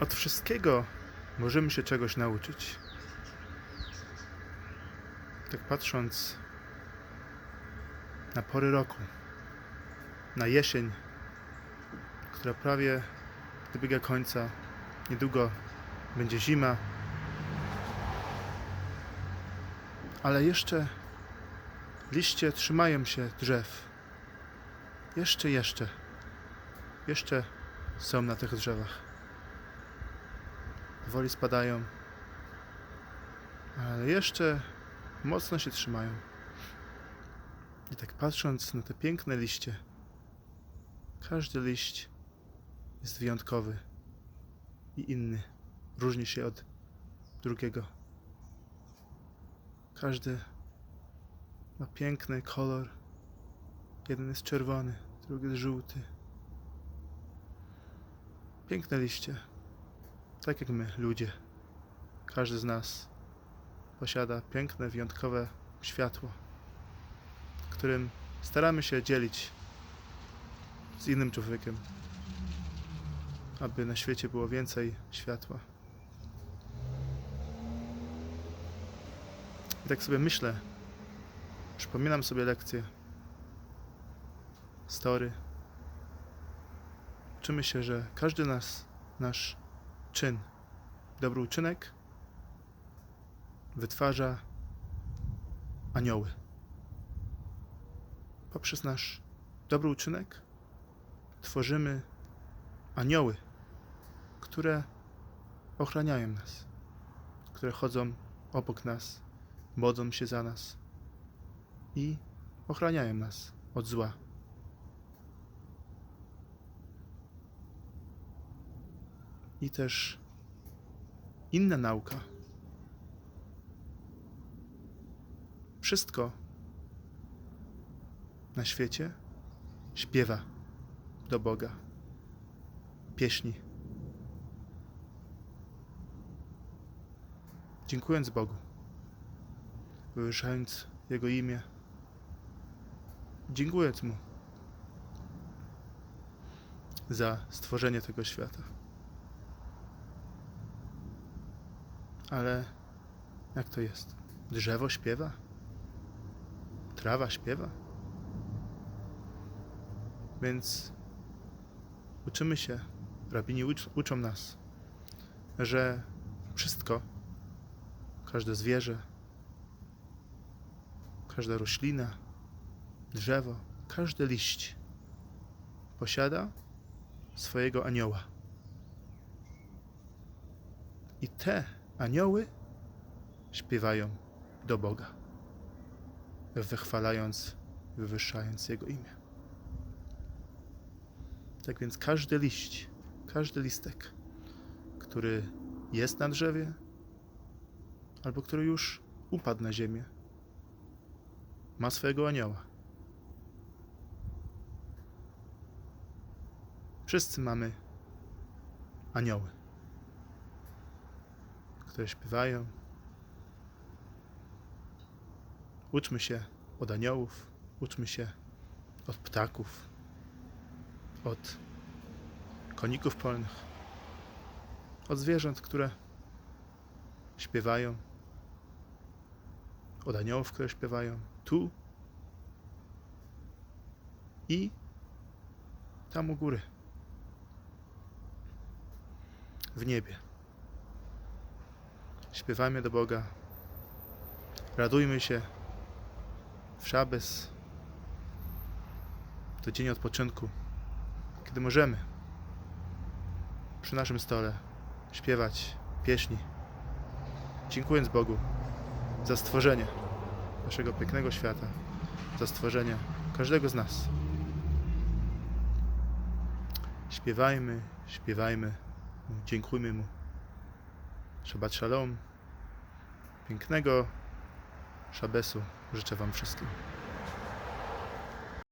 Od wszystkiego możemy się czegoś nauczyć. Tak patrząc na pory roku, na jesień, która prawie dobiega końca, niedługo będzie zima, ale jeszcze liście trzymają się drzew. Jeszcze, jeszcze, jeszcze są na tych drzewach. Powoli spadają, ale jeszcze mocno się trzymają. I tak patrząc na te piękne liście, każdy liść jest wyjątkowy i inny, różni się od drugiego. Każdy ma piękny kolor. Jeden jest czerwony, drugi jest żółty. Piękne liście. Tak jak my, ludzie. Każdy z nas posiada piękne, wyjątkowe światło, którym staramy się dzielić z innym człowiekiem, aby na świecie było więcej światła. I tak sobie myślę, przypominam sobie lekcje, story. Uczymy się, że każdy nas, nasz czyn, dobry uczynek wytwarza anioły. Poprzez nasz dobry uczynek tworzymy anioły, które ochraniają nas, które chodzą obok nas, modlą się za nas i ochraniają nas od zła. I też inna nauka. Wszystko na świecie śpiewa do Boga. Pieśni. Dziękując Bogu, wywyższając Jego imię, dziękując Mu za stworzenie tego świata. Ale jak to jest? Drzewo śpiewa? Trawa śpiewa? Więc uczymy się, rabini ucz, uczą nas, że wszystko, każde zwierzę, każda roślina, drzewo, każdy liść posiada swojego anioła. I te anioły śpiewają do Boga, wychwalając, wywyższając Jego imię. Tak więc każdy liść, każdy listek, który jest na drzewie, albo który już upadł na ziemię, ma swojego anioła. Wszyscy mamy anioły, które śpiewają. Uczmy się od aniołów, uczmy się od ptaków, od koników polnych, od zwierząt, które śpiewają, od aniołów, które śpiewają tu i tam u góry, w niebie. Śpiewajmy do Boga, radujmy się w szabes, to dzień odpoczynku kiedy możemy przy naszym stole śpiewać pieśni, dziękując Bogu za stworzenie naszego pięknego świata, za stworzenie każdego z nas. Śpiewajmy, śpiewajmy, Mu, dziękujmy Mu. Shabbat Shalom. Pięknego szabesu życzę Wam wszystkim.